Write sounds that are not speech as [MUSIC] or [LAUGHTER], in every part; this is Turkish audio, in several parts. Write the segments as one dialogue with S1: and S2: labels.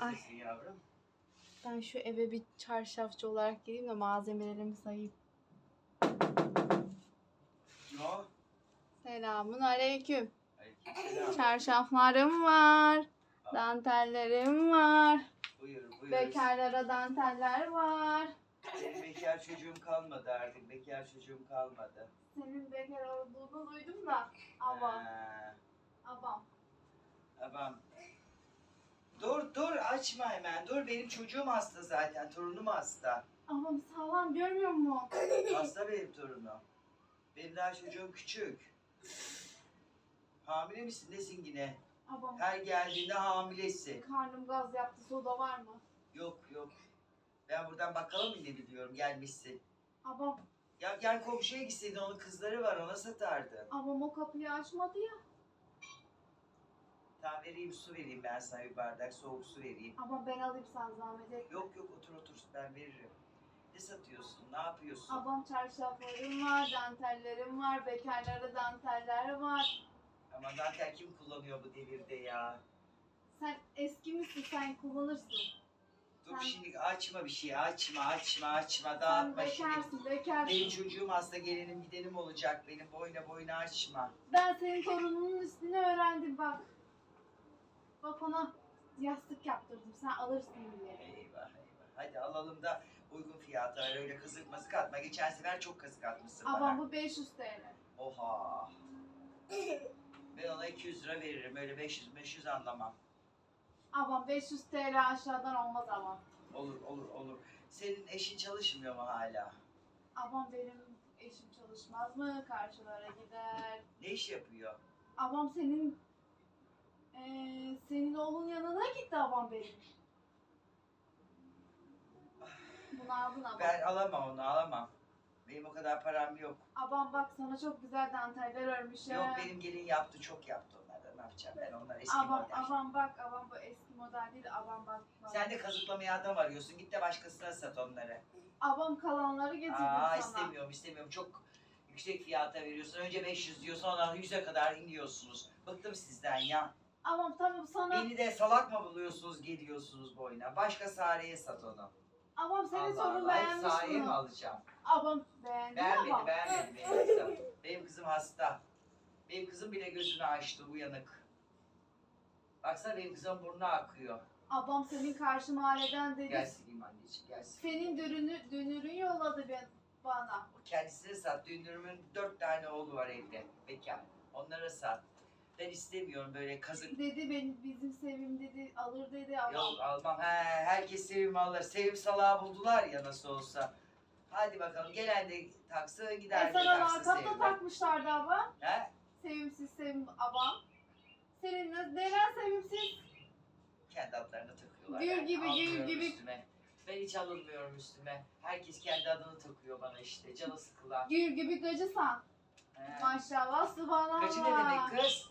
S1: Nasılsın yavrum?
S2: Ben şu eve bir çarşafçı olarak gireyim de malzemelerimi sayayım.
S1: Kim o?
S2: Selamun aleyküm.
S1: Aleykümselam.
S2: Çarşaflarım var. Dantellerim var.
S1: Buyur buyur.
S2: Bekarlara danteller var.
S1: Benim bekar çocuğum kalmadı artık. Bekar çocuğum kalmadı.
S2: Senin bekar olduğunu duydum da. Abam.
S1: Ha,
S2: Abam.
S1: Tamam. Dur dur açma hemen. Dur benim çocuğum hasta zaten. Torunum hasta.
S2: Abam sağlam görmüyor mu? [CLEARS THROAT]
S1: Hasta benim torunum. Benim daha çocuğum küçük. Hamile misin? Nesin yine?
S2: Abam.
S1: Her geldiğinde hamilesin.
S2: Karnım gaz yaptı. Soda var mı?
S1: Yok yok. Ben buradan bakkala mı gidebiliyorum gelmişsin.
S2: Abam.
S1: Ya gel komşuya gitseydin onun kızları var ona satardın.
S2: Abam o kapıyı açmadı ya.
S1: Tamam vereyim su vereyim ben sana bir bardak soğuk su vereyim.
S2: Abam ben alayım sen zahmet etme.
S1: Yok yok otur otur ben veririm. Ne satıyorsun? Ne yapıyorsun?
S2: Abam çarşaflarım var, dantellerim var, bekarlara danteller var.
S1: Ama zaten kim kullanıyor bu devirde ya?
S2: Sen eski misin sen kullanırsın.
S1: Dur
S2: Sen-
S1: şimdi açma bir şey açma açma açma
S2: Sen
S1: dağıtma şimdi.
S2: bekarsın, bekarsın.
S1: Benim çocuğum hasta gelinim gidenim olacak benim boyuna boyuna açma.
S2: Ben senin torununun üstüne öğrendim bak. Bak ona yastık yaptırdım sen alırsın diye.
S1: Eyvah eyvah. Hadi alalım da uygun fiyata öyle kazık mazık atma. Geçen sefer çok kazık atmışsın bana.
S2: Abam bu 500 TL.
S1: Oha. Ben ona 200 lira veririm. Öyle 500 500 anlamam.
S2: Abam 500 TL aşağıdan olmaz ama.
S1: Olur olur olur. Senin eşin çalışmıyor mu hala?
S2: Abam benim eşim çalışmaz mı? Karşılara gider.
S1: Ne iş yapıyor?
S2: Abam senin eee senin oğlun yanına gitti abam benim. Bunu aldın abam.
S1: Ben alamam onu alamam. Benim o kadar param yok.
S2: Abam bak sana çok güzel danteller örmüşüm.
S1: Yok benim gelin yaptı çok yaptı onları. Ne yapacağım ben onlar eski
S2: Abam,
S1: model.
S2: abam bak, abam bu eski model değil, abam bak. bak.
S1: Sen de kazıklamaya adam arıyorsun. Git de başkasına sat onları.
S2: Abam kalanları getirdim
S1: Aa
S2: sana.
S1: istemiyorum istemiyorum. Çok yüksek fiyata veriyorsun. Önce 500 diyor sonra 100'e kadar iniyorsunuz. Bıktım sizden ya.
S2: Abam tamam sana,
S1: Beni de salak mı buluyorsunuz geliyorsunuz boyuna? Başka Sare'ye sat onu.
S2: abam senin sorun beğenmiş
S1: Sare'ye mi
S2: bunu.
S1: alacağım?
S2: Abam beğendi
S1: Beğenmedi
S2: abam.
S1: beğenmedi benim kızım. Benim kızım hasta. Benim kızım bile gözünü açtı uyanık. Baksana benim kızım burnu akıyor.
S2: Abam senin karşı mahalleden dedi.
S1: Gel sileyim anneciğim gel sileyim.
S2: Senin dürünü, dünürün yolladı ben, bana.
S1: Kendisine sat. Dünürümün dört tane oğlu var evde. Bekar. Onlara sat. Ben istemiyorum böyle kazık.
S2: Dedi benim bizim Sevim dedi alır dedi abam.
S1: Yok almam. He, herkes sevim alır. Sevim salağı buldular ya nasıl olsa. Hadi bakalım gelen de taksın gider
S2: E
S1: de
S2: sana
S1: taksın
S2: lakap da
S1: sevime.
S2: takmışlardı abam.
S1: He?
S2: Sevimsiz sevim abam. Senin ne- neden sevimsiz?
S1: Kendi adlarını takıyorlar.
S2: Gül
S1: yani.
S2: gibi, gül
S1: Almıyorum
S2: gibi.
S1: Üstüme. Ben hiç alınmıyorum üstüme. Herkes kendi adını takıyor bana işte. Canı sıkılan.
S2: Gül gibi gacısan.
S1: He.
S2: Maşallah subhanallah.
S1: Kaçı ne demek kız?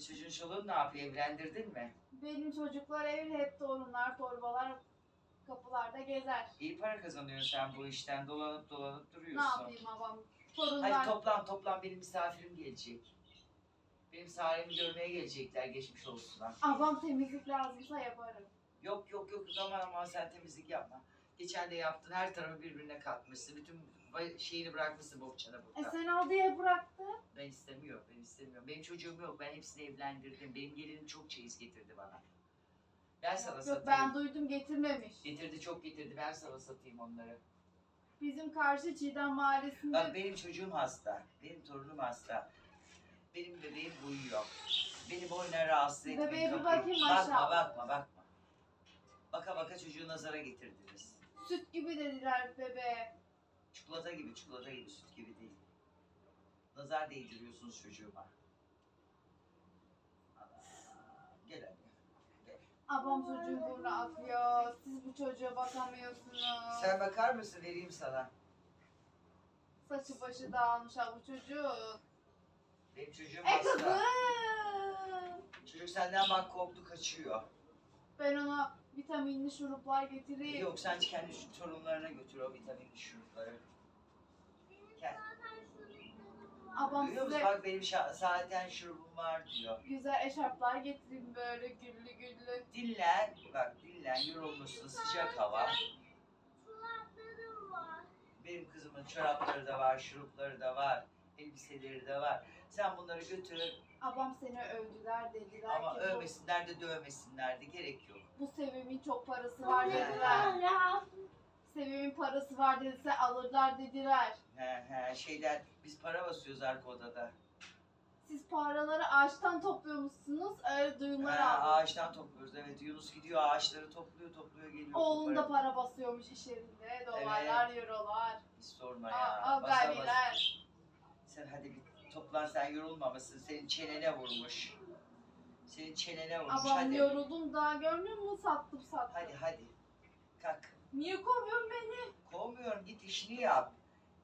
S1: Senin çocuğun çoluğun ne yapıyor? Evlendirdin mi?
S2: Benim çocuklar evli hep torunlar torbalar kapılarda gezer.
S1: İyi para kazanıyorsun sen bu işten. Dolanıp dolanıp
S2: Ne
S1: duruyorsun.
S2: yapayım babam? Torunlar.
S1: Hadi toplan toplan benim misafirim gelecek. Benim Sare'mi görmeye gelecekler geçmiş olsunlar.
S2: Abam temizlik lazımsa yaparım.
S1: Yok yok yok aman aman sen temizlik yapma. Geçen de yaptın her tarafı birbirine katmışsın. Bütün şeyini bırakmışsın bohçana
S2: E
S1: burada.
S2: sen al diye bıraktı.
S1: Ben istemiyorum ben istemiyorum. Benim çocuğum yok ben hepsini evlendirdim. Benim gelinim çok çeyiz getirdi bana. Ben sana
S2: Yok
S1: satayım.
S2: ben duydum getirmemiş.
S1: Getirdi çok getirdi ben sana satayım onları.
S2: Bizim karşı Çiğdem Mahallesi'nde
S1: Bak benim çocuğum hasta. Benim torunum hasta. Benim bebeğim uyuyor. Beni boyuna rahatsız etmeyin.
S2: Bebeğe bir
S1: kapıyı.
S2: bakayım
S1: Bakma
S2: aşağı.
S1: bakma bakma. Baka baka çocuğu nazara getirdiniz.
S2: süt gibi dediler bebeğe.
S1: Çikolata gibi çikolata gibi süt gibi değil. Nazar değdiriyorsunuz çocuğuma. Ana, Gel anne.
S2: Abam çocuğun burnu akıyor. Siz bu çocuğa bakamıyorsunuz.
S1: Sen bakar mısın vereyim sana.
S2: Saçı başı dağılmış ha bu çocuk.
S1: Benim çocuğum
S2: E
S1: hasta.
S2: kızım.
S1: Çocuk senden bak korktu kaçıyor.
S2: Ben ona vitaminli şuruplar getireyim.
S1: Yok sen kendi şu torunlarına götür o vitaminli şurupları. Gel.
S2: Abam
S1: Duyuyor musun?
S2: size
S1: Bak benim şa- zaten şurubum var diyor.
S2: güzel eşarplar getireyim böyle güllü güllü.
S1: Dinlen, bak dinlen, yorulmuşsun, sıcak hava. Benim kızımın çorapları da var, şurupları da var, elbiseleri de var. Sen bunları götür
S2: Abam seni övdüler dediler
S1: ama
S2: ki
S1: övmesinler de dövmesinler de gerek yok.
S2: bu, bu Sevim'in çok parası var dediler. Sevim'in parası var dediyse alırlar dediler.
S1: He he şeyden biz para basıyoruz arka odada.
S2: Siz paraları ağaçtan topluyormuşsunuz. Öyle duyumlar
S1: He,
S2: aldım.
S1: ağaçtan topluyoruz evet. Yunus gidiyor ağaçları topluyor topluyor geliyor.
S2: Oğlun da para basıyormuş iş yerinde. Dolarlar, eurolar.
S1: Hiç sorma ya.
S2: aa,
S1: Basa basa.
S2: gayriler.
S1: Sen hadi bir toplan sen yorulmamışsın. Senin çenene vurmuş. Senin çenene vurmuş.
S2: Abam
S1: hadi.
S2: yoruldum daha görmüyor musun? Sattım sattım.
S1: Hadi hadi. Kalk.
S2: Niye kovuyorsun beni?
S1: Kovmuyorum git işini yap.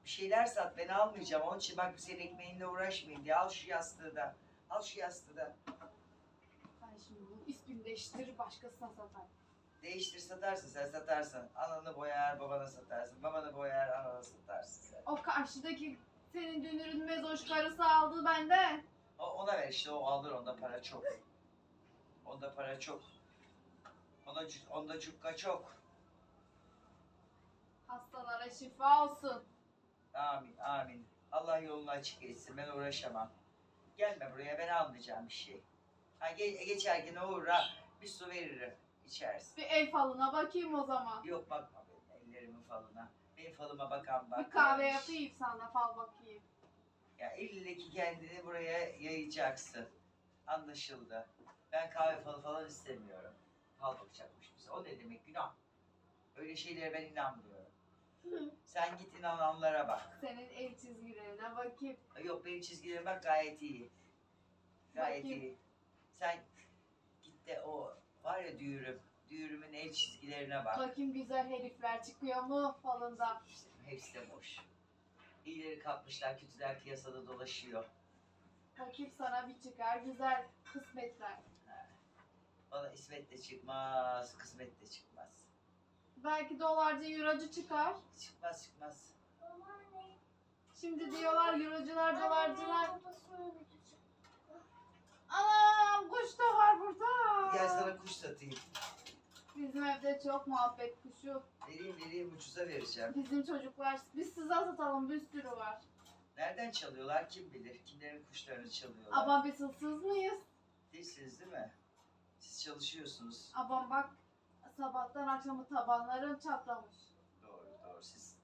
S1: Bir şeyler sat ben almayacağım. Onun için bak senin ekmeğinle uğraşmayayım diye. Al şu yastığı da. Al şu yastığı da.
S2: Ben şimdi bunu ismini değiştirir başkasına satarım.
S1: Değiştir satarsın sen satarsın. Ananı boyar babana satarsın. Babanı boyar anana satarsın sen.
S2: O karşıdaki senin dünürün mezoş karısı aldı benden.
S1: O, ona ver işte o alır onda para çok. Onda para çok. Ona, cü- onda cukka çok.
S2: Hastalara şifa olsun.
S1: Amin amin. Allah yolunu açık etsin ben uğraşamam. Gelme buraya ben almayacağım bir şey. Ha, ge- geçerken uğra bir su veririm. içersin.
S2: Bir el falına bakayım o zaman.
S1: Yok bakma benim falıma bakan bak.
S2: Bir kahve yapayım sana fal bakayım.
S1: Ya elindeki kendini buraya yayacaksın. Anlaşıldı. Ben kahve falı falan istemiyorum. Fal bakacakmış bize. O ne demek günah. Öyle şeylere ben inanmıyorum. Sen git inananlara bak.
S2: Senin el çizgilerine bakayım.
S1: Yok benim çizgilerim bak gayet iyi. Gayet
S2: Bakayım.
S1: iyi. Sen git de o var ya düğürüm. Düğürümün el çizgilerine bak.
S2: Bakayım güzel herifler çıkıyor mu falında.
S1: Hepsi de boş. İyileri kapmışlar, kötüler piyasada dolaşıyor.
S2: Bakayım sana bir çıkar güzel kısmetler.
S1: Bana ismet de çıkmaz, kısmet de çıkmaz.
S2: Belki dolarcı eurocu çıkar.
S1: Çıkmaz çıkmaz.
S2: Şimdi diyorlar eurocular dolarcılar. Anam kuş da var burada.
S1: Gel sana kuş satayım.
S2: Bizim evde çok muhabbet kuşu.
S1: Vereyim vereyim ucuza vereceğim.
S2: Bizim çocuklar biz size satalım bir sürü var.
S1: Nereden çalıyorlar kim bilir. Kimlerin kuşlarını çalıyorlar.
S2: Abam biz hırsız mıyız?
S1: Değilsiniz değil mi? Siz çalışıyorsunuz.
S2: Abam bak sabahtan akşamı tabanlarım çatlamış.
S1: Doğru doğru. Siz,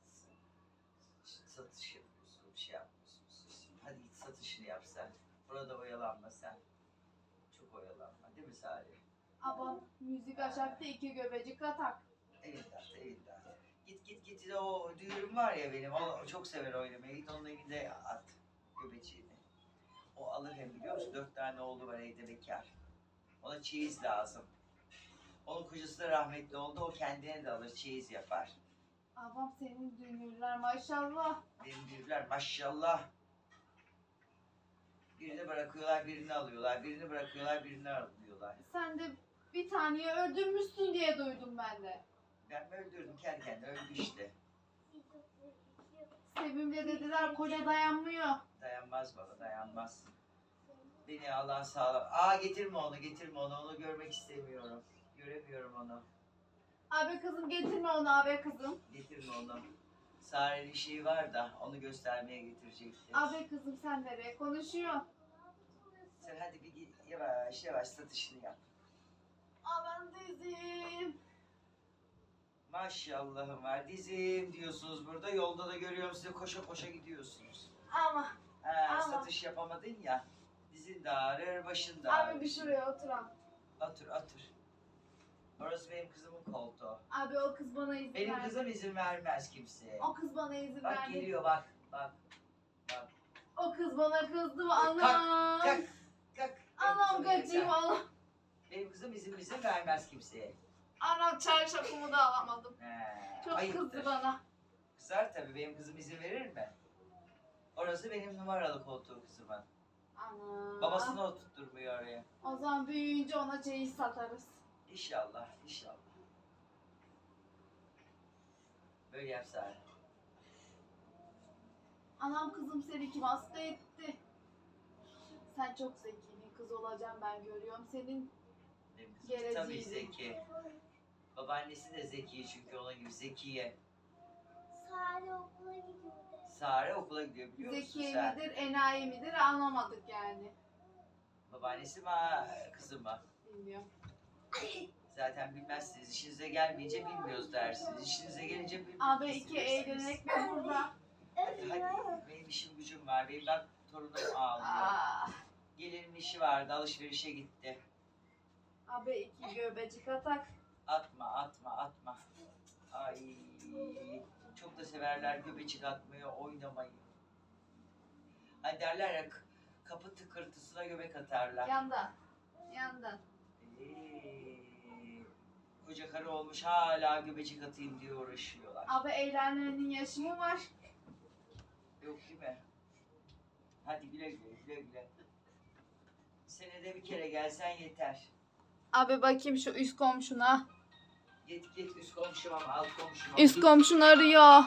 S1: siz satış yapıyorsunuz. Bir şey yapmıyorsunuz. Hadi git satışını yap sen. Burada oyalanma sen. Çok oyalanma değil mi Salih?
S2: Abam müzik açaktı iki göbecik atak.
S1: Evinden, evinden. Git git git o düğürüm var ya benim. O çok sever oynamayı. Git onun evinde at göbeciğini. O alır hem biliyor musun? Dört tane oğlu var evde bekar. Ona çeyiz lazım. Onun kocası da rahmetli oldu. O kendine de alır çeyiz yapar.
S2: Abam senin dünürler maşallah.
S1: Benim düğürler maşallah. Birini bırakıyorlar, birini alıyorlar. Birini bırakıyorlar, birini alıyorlar.
S2: Sen de bir taneyi öldürmüşsün diye duydum ben de.
S1: Ben öldürdüm? Kendi kendine öldü işte.
S2: Sevim'le dediler koca dayanmıyor.
S1: Dayanmaz baba, dayanmaz. Beni Allah sağlam. Aa getirme onu, getirme onu. Onu görmek istemiyorum. Göremiyorum onu.
S2: Abi kızım getirme onu abi kızım.
S1: Getirme onu. Sare'nin şeyi var da onu göstermeye getirecekti.
S2: Abi kızım sen nereye konuşuyor?
S1: Sen hadi bir git, yavaş yavaş satışını yap.
S2: Aman dizim.
S1: Maşallahım var. Dizim diyorsunuz burada. Yolda da görüyorum sizi koşa koşa gidiyorsunuz.
S2: Ama
S1: Ha,
S2: Ama-
S1: satış yapamadın ya. Dizin de ağrır, başın da ağrır.
S2: abi bir şuraya oturan.
S1: Otur, otur. Orası benim kızımın koltuğu.
S2: Abi o kız bana izin
S1: Benim
S2: verdi.
S1: kızım izin vermez kimseye.
S2: O kız bana izin
S1: Bak
S2: verdi.
S1: geliyor bak, bak. Bak,
S2: O kız bana kızdı mı?
S1: Kalk,
S2: Anam.
S1: kalk, kalk.
S2: Anam kaçayım anam.
S1: Benim kızım izin izin vermez kimseye.
S2: Anam çarşafımı da alamadım.
S1: He,
S2: Çok
S1: ayıptır.
S2: kızdı bana.
S1: Kızar tabii benim kızım izin verir mi? Orası benim numaralı koltuğu kızımın.
S2: Ana.
S1: Babasını oturtturmuyor oraya.
S2: O zaman büyüyünce ona çeyiz satarız.
S1: İnşallah, inşallah. Böyle yap Sare.
S2: Anam kızım seni kim hasta etti? Sen çok zeki bir kız olacaksın ben görüyorum. Senin
S1: Kızım
S2: Geleceği.
S1: Tabii zeki. Babaannesi de zeki çünkü onun gibi zekiye.
S3: Sare okula gidiyordu.
S1: Sare okula gidiyor biliyor musun
S2: zeki
S1: sen?
S2: midir, enayi midir anlamadık yani.
S1: Babaannesi mi ha, kızı mı?
S2: Bilmiyorum.
S1: Zaten bilmezsiniz. İşinize gelmeyince bilmiyoruz dersiniz. İşinize gelince bilmiyorsunuz.
S2: Abi iki eğlenek ve burada.
S1: Hadi hadi. Benim işim gücüm var. Benim bak torunum ağlıyor.
S2: Aa,
S1: Gelinin işi vardı. Alışverişe gitti.
S2: Abi iki göbecik atak.
S1: Atma atma atma. Ay çok da severler göbecik atmayı oynamayı. Hani derler ya kapı tıkırtısına göbek atarlar.
S2: Yandan. Yandan.
S1: Ee, koca karı olmuş hala göbecik atayım diye uğraşıyorlar.
S2: Abi eğlenmenin yaşı mı var?
S1: Yok değil mi? Hadi güle güle güle güle. Senede bir kere gelsen yeter.
S2: Abi bakayım şu üst komşuna.
S1: Git git üst komşuma alt komşuma?
S2: Üst komşun arıyor.